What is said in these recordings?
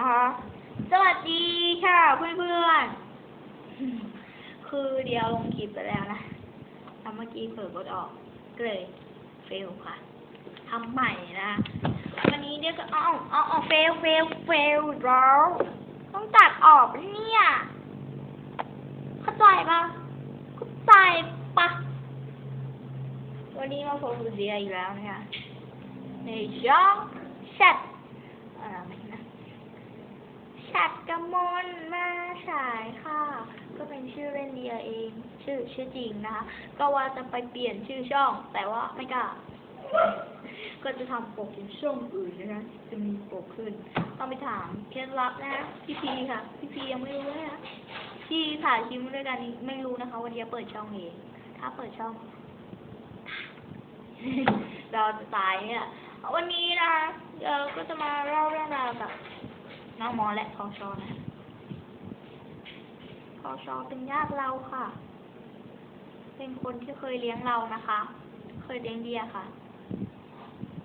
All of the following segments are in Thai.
นะคะ สวัสดีค่ะเพื่อนๆ คือเดียวลงคลิปไปแล้วนะทำเมื่อกี้เผลอกดออกก็เลยเฟลค่ะทำใหม่นะ วันนี้เดียวก็เอาเอาเอาเฟลเฟลเฟลแล้วต้องตัดออกเนี่ยเข้าใจปะเข้าใจปะวันนี้มาพบกับเดียอีกแล้วนะคะในช่องแชทอะไรนะแชทกำ มลมาฉายค่ะ ก็เป็นชื่อเล่นเดียเอง ชื่อชื่อจริงนะคะ ก็ว่าจะไปเปลี่ยนชื่อช่อง แต่ว่าไม่กล้า ก็จะทำปกเป็นช่องอื่นนะคะ จะมีปกขึ้น ต้องไปถามเคล็ดลับนะพี่พีค่ะ พี่พียังไม่รู้เลยนะที่ถ่ายคลิปด้วยกันไม่รู้นะคะ วันนี้เปิดช่องเอง ถ้าเปิดช่อง เราจะตายเนี่ย วันนี้นะเราก็จะมาเล่าเรื่องราวกับ น้องมอและพอชอนะพอชอเป็นญาติเราค่ะ เป็นคนที่เคยเลี้ยงเรานะคะ เคยเลี้ยงเดียค่ะ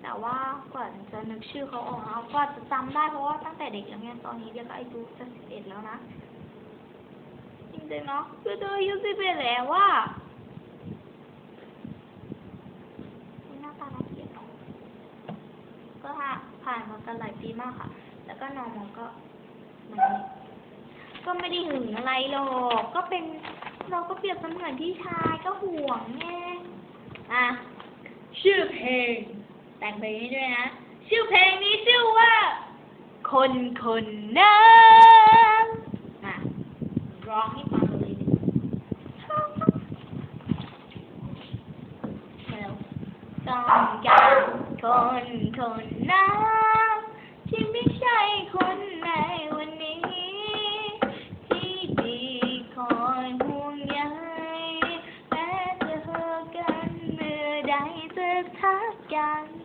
แต่ว่ากว่าจะนึกชื่อเขาออกนะกว่าจะจำได้เพราะว่าตั้งแต่เด็กแล้วเนี่ยตอนนี้เดียก็อายุจะสิบเอ็ดแล้วนะจริงๆเนาะคือเธออายุสิบเอ็ดแล้วว่า หน้าตาน่าเกลียดเนอะก็ผ่าผ่านมากันหลายปีมากค่ะ แล้วก็น้องมันก็มันก็ไม่ได้หึงอะไรหรอก ก็เป็นเราก็เปรียบเสมือนพี่ชายก็ห่วงไงอะ ชื่อเพลง แต่งเพลงนี้ด้วยนะ ชื่อเพลงนี้ชื่อว่า คนคนนั้นอะร้องให้ฟังเลยแล้วต้องการ คนคนนั้นที่ไม่ใช่คนในวันนี้ ที่ดีคอยห่วงใยแม้จะเจอกันเมื่อใดจะทักกัน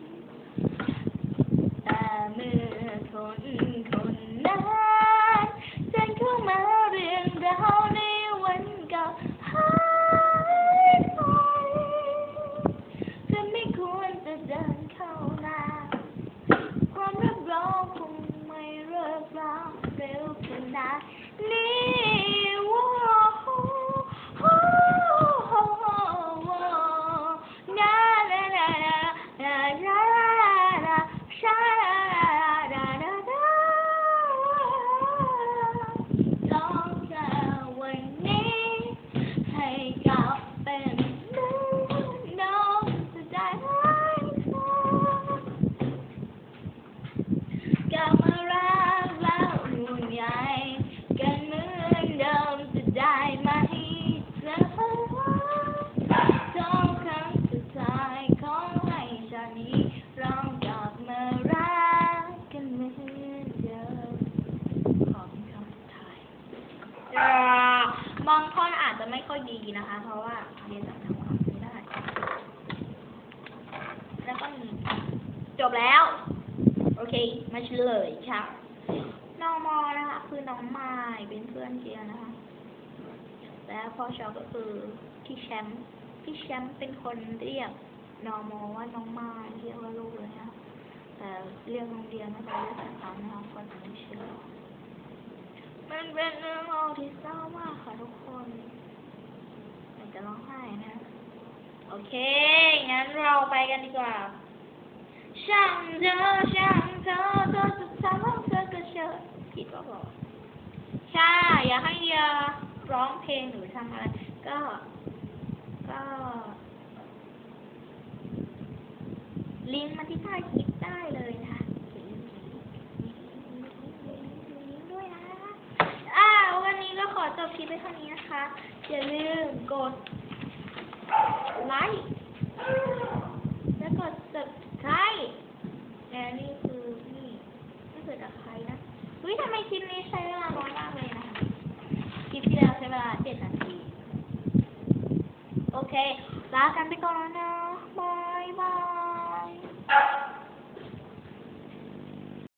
ค่อยดีนะคะ เพราะว่าเรียนจากทางความไม่ได้ แล้วก็จบแล้ว โอเค มาเฉลยค่ะน้องมอนะคะ คือน้องไม้เป็นเพื่อนเจียนะคะ แล้วพ่อชอก็คือพี่แชมป์พี่แชมป์เป็นคนเรียกน้องมอว่าน้องไม้เรียกว่าลูกเลยนะแต่เรียกโรงเรียนน่าจะเรียกแต่เขานะคะคนไม่เชื่อมันเป็นเรื่องที่เศร้ามากค่ะทุกคน ร้องไห้นะ โอเค งั้นเราไปกันดีกว่า ช่างเธอช่างเธอเธอจะทำว่าเธอก็เชื่อผิดก็บอกใช่ อยากให้เดียร้องเพลงหรือทำอะไร ก็ ก็ ลิงก์มาที่ใต้คลิปได้เลยนะคะลิงก์ด้วยนะ อ่า วันนี้ก็ขอ จบคลิปไปเท่านี้นะคะ อย่าลืมกดไลค์และกด subscribe และนี่คือนี่ไม่เกิดจากใครนะเฮ้ยทำไมคลิปนี้ใช้เวลาน้อยมากเลยนะคะคลิปที่แล้วใช้เวลาเจ็ดนาที โอเค ลากันไปก่อนนะบายบาย